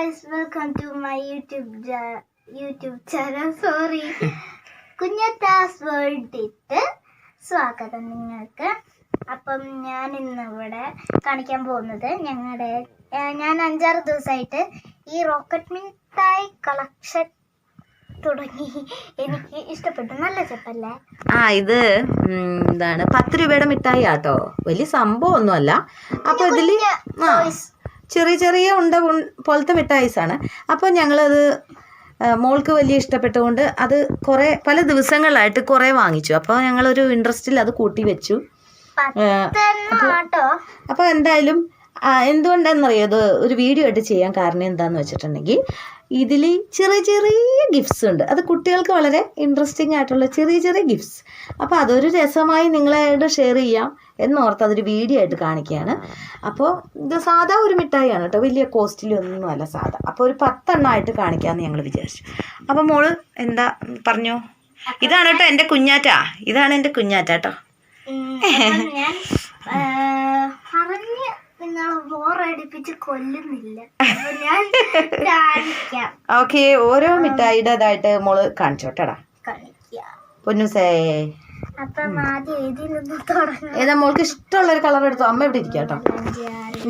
Guys welcome to my YouTube YouTube channel sorry Kunjathas World ഇട്ട് സ്വാഗതം നിങ്ങൾക്ക്. അപ്പം ഞാൻ ഇന്ന് ഇവിടെ കാണിക്കാൻ പോകുന്നത് ഞങ്ങളുടെ ഞാൻ അഞ്ചാറ് ദിവസമായിട്ട് ഈ റോക്കറ്റ് മിഠായി കളക്ഷൻ തുടങ്ങി. എനിക്ക് ഇഷ്ടപ്പെട്ടു. നല്ല ചെപ്പല്ലേ? ആ ഇത് എന്താണ് പത്ത് രൂപയുടെ മിഠായി ആട്ടോ വലിയ സംഭവം ഒന്നുമല്ല അപ്പൊ ആ. ചെറിയ ചെറിയ ഉണ്ട പോലത്തെ മിഠായിസാണ്. അപ്പോൾ ഞങ്ങളത് മോൾക്ക് വലിയ ഇഷ്ടപ്പെട്ടുകൊണ്ട് അത് കുറേ പല ദിവസങ്ങളിലായിട്ട് കുറേ വാങ്ങിച്ചു. അപ്പോൾ ഞങ്ങളൊരു ഇൻട്രസ്റ്റിൽ അത് കൂട്ടി വെച്ചു. അപ്പോൾ എന്തായാലും ആ, എന്തുകൊണ്ടാണെന്നറിയോ ഇത് ഒരു വീഡിയോ ആയിട്ട് ചെയ്യാൻ കാരണം എന്താണെന്ന് വെച്ചിട്ടുണ്ടെങ്കിൽ ഇതിൽ ചെറിയ ചെറിയ ഗിഫ്റ്റ്സ് ഉണ്ട്. അത് കുട്ടികൾക്ക് വളരെ ഇൻട്രസ്റ്റിംഗ് ആയിട്ടുള്ള ചെറിയ ചെറിയ ഗിഫ്റ്റ്സ് അപ്പോൾ അതൊരു രസമായി നിങ്ങളായിട്ട് ഷെയർ ചെയ്യാം എന്നോർത്ത് അതൊരു വീഡിയോ ആയിട്ട് കാണിക്കുകയാണ്. അപ്പോൾ ഇത് സാധാ ഒരു മിഠായിയാണ് കേട്ടോ. വലിയ കോസ്റ്റ്ലി ഒന്നുമല്ല സാധാ. അപ്പോൾ ഒരു പത്തെണ്ണമായിട്ട് കാണിക്കാമെന്ന് ഞങ്ങൾ വിചാരിച്ചു. അപ്പോൾ മോൾ എന്താ പറഞ്ഞു? ഇതാണ് കേട്ടോ എന്റെ കുഞ്ഞാറ്റ. ഇതാണ് എന്റെ കുഞ്ഞാറ്റ കേട്ടോ. ഞാൻ ഓക്കെ ഓരോ മിഠായിയുടെ ഇതായിട്ട് മോൾ കാണിച്ചോട്ടടാ. പൊന്നുസേ. ഏതാ മോൾക്ക് ഇഷ്ടമുള്ള ഒരു കളർ എടുത്തു? അമ്മ ഇവിടെ ഇരിക്കാട്ടോ കേട്ടോ.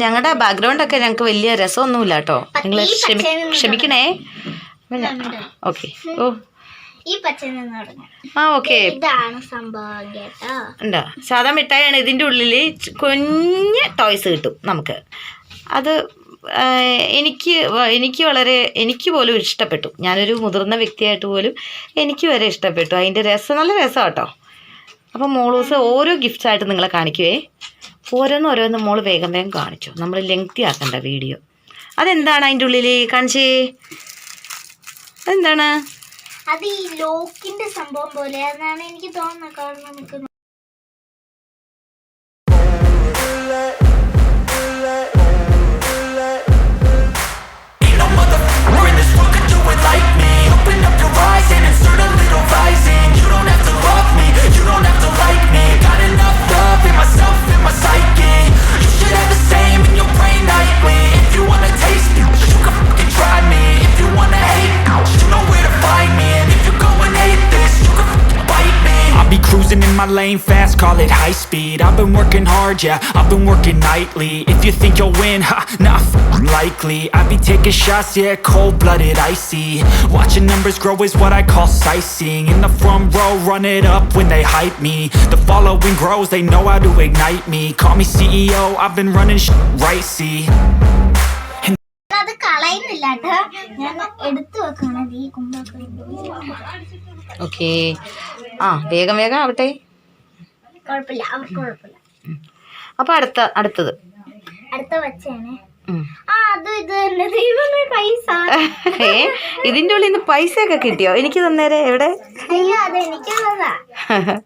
ഞങ്ങളുടെ ബാക്ക്ഗ്രൗണ്ട് ഒക്കെ ഞങ്ങൾക്ക് വലിയ രസമൊന്നുമില്ല കേട്ടോ നിങ്ങൾ ക്ഷമിക്കണേ. ഓക്കെ ഓ. ഈ ആ ഓക്കെ. ഇതാണ് സംഭവം. കേട്ടോ ഉണ്ടോ? സാധാ മിഠായിയാണ്. ഇതിന്റെ ഉള്ളിൽ കുഞ്ഞ് ടോയ്സ് കിട്ടും നമുക്ക്. അത് എനിക്ക് എനിക്ക് വളരെ എനിക്ക് പോലും ഇഷ്ടപ്പെട്ടു. ഞാനൊരു മുതിർന്ന വ്യക്തിയായിട്ട് പോലും എനിക്ക് വരെ ഇഷ്ടപ്പെട്ടു. അതിന്റെ രസം നല്ല രസം കേട്ടോ. അപ്പോൾ മോളൂസ് ഓരോ ഗിഫ്റ്റ്സ് ആയിട്ട് നിങ്ങളെ കാണിക്കുവേ. ഓരോന്ന് ഓരോന്ന് മോൾ വേഗം വേഗം കാണിച്ചു. നമ്മൾ ലെങ്തി ആക്കണ്ട വീഡിയോ അതെന്താണ് അതിന്റെ ഉള്ളിൽ കാണിച്ചേ? അതെന്താണ്? അത് ഈ ലോക്കിന്റെ സംഭവം പോലെ അതാണ് എനിക്ക് തോന്നുന്നത് കാരണം നമുക്ക് call it high speed I've been working hard, yeah, I've been working nightly If you think you'll win, ha, not f***ing likely I be taking shots, yeah, cold-blooded, icy Watching numbers grow is what I call sightseeing In the front row, run it up when they hype me The following grows, they know how to ignite me Call me CEO, I've been running sh right, see അത് കളയുന്നില്ല കേട്ടോ ഞാൻ എടുത്തു വെക്കണത് ഈ കുമ്പൊക്കെ okay ആ വേഗം വേഗം ആവട്ടെ കുഴപ്പമില്ല. അവർക്ക് കുഴപ്പമില്ല. അപ്പോൾ അടുത്ത അടുത്തത്. അടുത്ത വച്ചാണ് ഇതിന്റെ നിന്ന് പൈസ. ഏ ഇതിന്റെ ഉള്ളിൽ നിന്ന് പൈസയൊക്കെ കിട്ടിയോ? എനിക്ക് തന്നേരെ എവിടെ.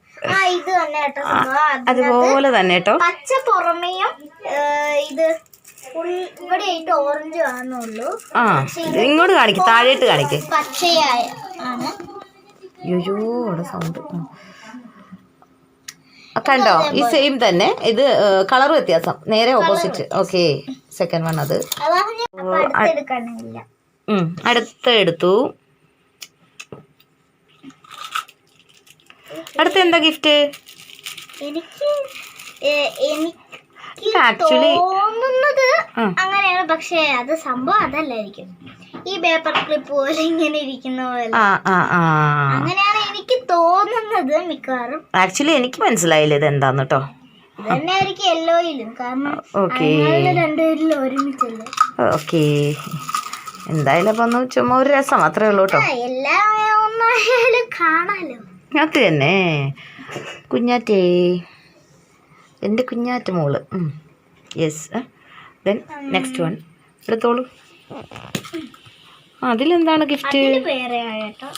അതുപോലെ തന്നെ കേട്ടോ. പച്ച പുറമേയും ഇത് ഇവിടെ ഓറഞ്ച് കാണുന്നുള്ളൂ ആ ഇങ്ങോട്ട് കാണിക്കും താഴേട്ട് കാണിക്കും. പച്ചയായ ആണ്. അയ്യോ അവിടെ സൗണ്ട് കണ്ടോ? ഈ സെയിം തന്നെ. ഇത് കളർ വ്യത്യാസം. നേരെ ഓപ്പോസിറ്റ് ഓക്കെ സെക്കൻഡ് വൺ അത്. അടുത്ത എടുത്തു. അടുത്ത എന്താ ഗിഫ്റ്റ് ആക്ച്വലി തോന്നുന്നത് അങ്ങനെയാണ്. പക്ഷേ അത് സംഭവം അതല്ലായിരിക്കും. ഈ പേപ്പർ ക്ലിപ്പ് പോലെ ഇങ്ങനെ ഇരിക്കുന്ന പോലെ ആ ആ ആ അങ്ങനെയാണ് എനിക്ക് മിക്കവാറും. ആക്ച്വലി എനിക്ക് മനസ്സിലായില്ല ഇത് എന്താന്ന് കേട്ടോ തന്നെ യെല്ലോയിലും കാരണം ഓക്കെ ഞങ്ങൾ രണ്ടുപേരിലും ഒരുമിച്ചല്ലേ. ഓക്കെ എന്തായാലും അപ്പം ഒന്ന് ചുമ്മാ ഒരു രസം അത്രേ ഉള്ളൂ കേട്ടോ ആ, എല്ലാം ഒന്നായാലും കാണാലോ. അത് തന്നെ. കുഞ്ഞാറ്റേ. എന്റെ കുഞ്ഞാറ്റ മോൾ. യെസ് ദെൻ നെക്സ്റ്റ് വൺ എടുത്തോളൂ. അതിലെന്താണ് ഗിഫ്റ്റ് കേട്ടോ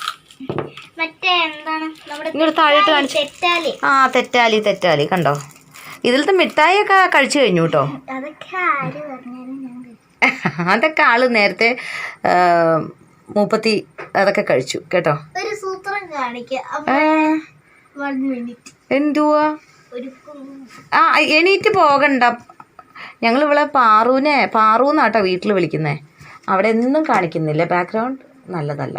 മറ്റേ എന്താണ്? നമ്മുടെ ഇങ്ങോട്ട് താഴോട്ട് കാണിച്ച്. തെറ്റാലി. ആ തെറ്റാലി തെറ്റാലി. കണ്ടോ? ഇതിലത്തെ മിഠായിയൊക്കെ കഴിച്ചു കഴിഞ്ഞു കേട്ടോ. അതൊക്കെ ആൾ നേരത്തെ മൂപ്പത്തി അതൊക്കെ കഴിച്ചു കേട്ടോ. ഒരു സൂത്രം എന്തുവാ? ആ എണീറ്റ് പോകണ്ട. ഞങ്ങൾ ഇവിടെ പാറൂനെ പാറൂന്നാട്ടോ വീട്ടിൽ വിളിക്കുന്നേ. അവിടെ ഒന്നും കാണിക്കുന്നില്ല? ബാക്ക്ഗ്രൗണ്ട് നല്ലതല്ല.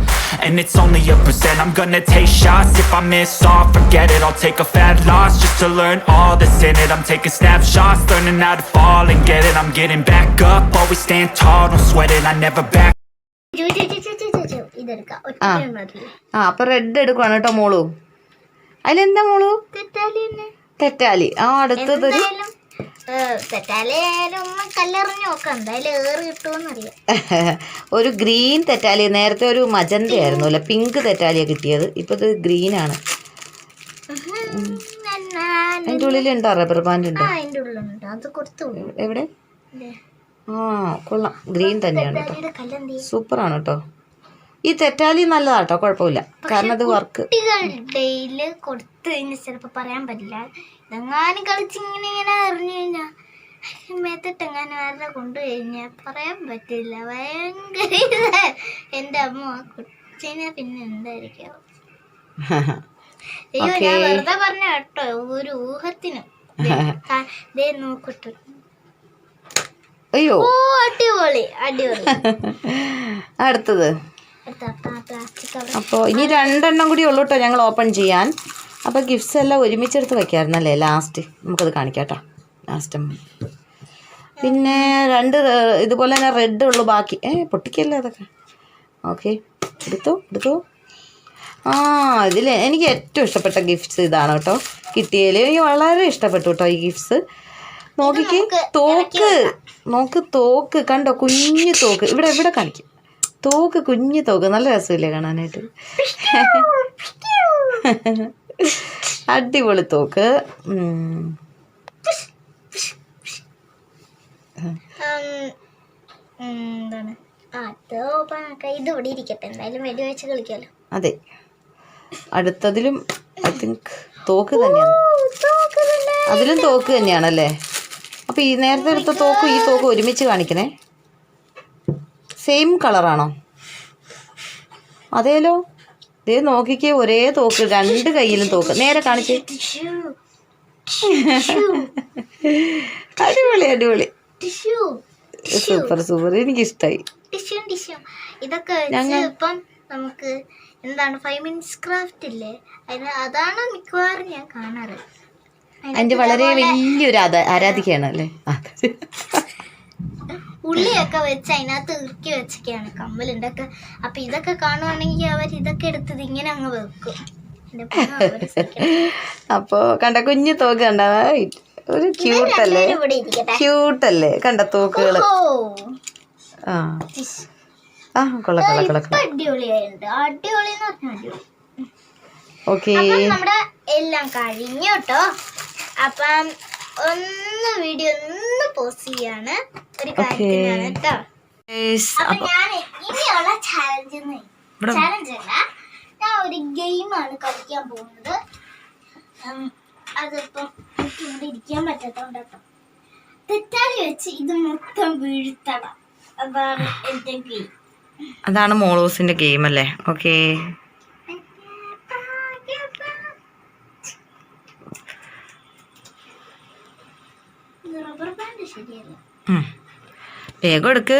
and it's only a percent I'm gonna take shots If I miss all, forget it I'll take a fat loss Just to learn all that's in it I'm taking snapshots Learning how to fall and get it I'm getting back up Always stand tall, don't sweat it I never back ആ. അപ്പൊ red എടുക്കുവാണ് കേട്ടോ മോളു അതിലെന്താ മോളു തെറ്റാലി ആ അടുത്തതൊരു ഒരു ഗ്രീൻ തെറ്റാലി നേരത്തെ ഒരു മജന്ത ആയിരുന്നു അല്ലെ? പിങ്ക് തെറ്റാലിയാ കിട്ടിയത്. ഇപ്പൊ ഇത് ഗ്രീൻ ആണ്. അതിന്റെ ഉള്ളിലുണ്ടോ റബ്ബർ ബാൻഡ് ഉണ്ടോ? എവിടെ? ആ കൊള്ളാം. ഗ്രീൻ തന്നെയാണ് കേട്ടോ. സൂപ്പറാണ് കേട്ടോ. ഈ തെറ്റാലി നല്ലതാട്ടോ കുഴപ്പമില്ല. കാരണം അത് വർക്ക് കുട്ടികളുടെ കൊടുത്തു കഴിഞ്ഞാൽ പറയാൻ പറ്റില്ല. ഇതെങ്ങാനും കളിച്ച് ഇങ്ങനെ ഇങ്ങനെ എറിഞ്ഞു ആരുടെ കഴിഞ്ഞാൽ പറയാൻ പറ്റില്ല. ഭയങ്കര. അമ്മ പിന്നെ എന്തായിരിക്കും അയ്യോ ഞാൻ വെറുതെ പറഞ്ഞ കേട്ടോ ഒരു ഊഹത്തിന്. അയ്യോ. ഓ അടിപൊളി അടിപൊളി. അടുത്തത്. അപ്പോൾ ഇനി രണ്ടെണ്ണം കൂടി ഉള്ളൂ കേട്ടോ ഞങ്ങൾ ഓപ്പൺ ചെയ്യാൻ. അപ്പോൾ ഗിഫ്റ്റ്സ് എല്ലാം ഒരുമിച്ചെടുത്ത് വയ്ക്കാമായിരുന്നല്ലേ ലാസ്റ്റ് നമുക്കത് കാണിക്കാം കേട്ടോ ലാസ്റ്റ് പിന്നെ രണ്ട് ഇതുപോലെ തന്നെ റെഡ് ഉള്ളു ബാക്കി. ഏ പൊട്ടിക്കല്ലേ അതൊക്കെ? ഓക്കെ എടുത്തു എടുത്തു. ആ ഇതിൽ എനിക്ക് ഏറ്റവും ഇഷ്ടപ്പെട്ട ഗിഫ്റ്റ്സ് ഇതാണ് കേട്ടോ കിട്ടിയതിൽ എനിക്ക് വളരെ ഇഷ്ടപ്പെട്ടു കേട്ടോ ഈ ഗിഫ്റ്റ്സ് നോക്കിക്ക് തോക്ക്. നോക്ക് തോക്ക്. കണ്ടോ കുഞ്ഞു തോക്ക്. ഇവിടെ എവിടെ കാണിക്കും. തോക്ക് കുഞ്ഞു തോക്ക്. നല്ല രസമില്ലേ കാണാനായിട്ട്? അടിപൊളി തോക്ക്. എന്താണ്? ആ അത് ഓപ്പൺ ഇത് ഇവിടെ ഇരിക്കട്ടെ. എന്തായാലും കളിക്കാലോ. അതെ. അടുത്തതിലും ഐ തിങ്ക് തോക്ക് തന്നെയാണ്. അതിലും തോക്ക് തന്നെയാണല്ലേ? അപ്പൊ ഈ നേരത്തെ എടുത്ത തോക്കും ഈ തോക്കും ഒരുമിച്ച് കാണിക്കണേ. സെയിം കളറാണോ അതേലോ? ഇതേ നോക്കിക്കേ ഒരേ തോക്ക് രണ്ട് കയ്യിലും തോക്ക്. നേരെ കാണിച്ചേ അടിപൊളി അടിപൊളി. സൂപ്പർ സൂപ്പർ എനിക്കിഷ്ടായി. ഇതൊക്കെ വെച്ച് ഇപ്പം നമുക്ക് എന്താണ് ഫൈവ് മിനിറ്റ്സ് ക്രാഫ്റ്റ് ഇല്ലേ? അതിന് അതാണ് മിക്കവാറും ഞാൻ കാണാറ്. അതിന്റെ വളരെ വലിയൊരു ആരാ- ആരാധികയാണ് അല്ലേ. ഉള്ളിയൊക്കെ വെച്ച് അതിനകത്ത് ഇറുക്കി വെച്ചൊക്കെയാണ് കമ്മലുണ്ടൊക്കെ. അപ്പൊ ഇതൊക്കെ കാണുവാണെങ്കിൽ അവർ ഇതൊക്കെ എടുത്തത് ഇങ്ങനെ അങ്ങ് വെക്കും. അപ്പോ കണ്ട കുഞ്ഞു തോക്ക് കണ്ട ഒരു ക്യൂട്ട് അല്ലേ? ക്യൂട്ട് അല്ലേ കണ്ട തോക്കുകൾ ആ. ആ കൊള്ള കൊള്ള കൊള്ളാം ഇപ്പൊ അടിപൊളിയായിട്ടുണ്ട്. അടിപൊളി എന്ന് പറഞ്ഞാൽ അടിപൊളി. ഓക്കേ. അപ്പം നമ്മുടെ എല്ലാം കഴിഞ്ഞു കേട്ടോ അപ്പം ഒന്ന് വീഡിയോ ഒന്ന് പോസ്റ്റ് ചെയ്യാണ്. ഒരു കാര്യത്തിനാണ് കേട്ടോ. അപ്പൊ ഞാൻ ഇനിയുള്ള ചാലഞ്ച് ചാലഞ്ച് അല്ല ഞാൻ ഒരു ഗെയിമാണ് കളിക്കാൻ പോകുന്നത്. ഉം, അതിപ്പം എനിക്ക് ഇവിടെ ഇരിക്കാൻ പറ്റാത്തോണ്ട് കേട്ടോ. തെറ്റാലി വെച്ച് ഇത് മൊത്തം വീഴ്ത്തണം. അതാണ് എന്റെ ഗെയിം അതാണ് മോളൂസിന്റെ ഗെയിം അല്ലേ? ഓക്കെ റബ്ബർ ബാൻഡ് ശരിയല്ല. വേഗം എടുക്ക്.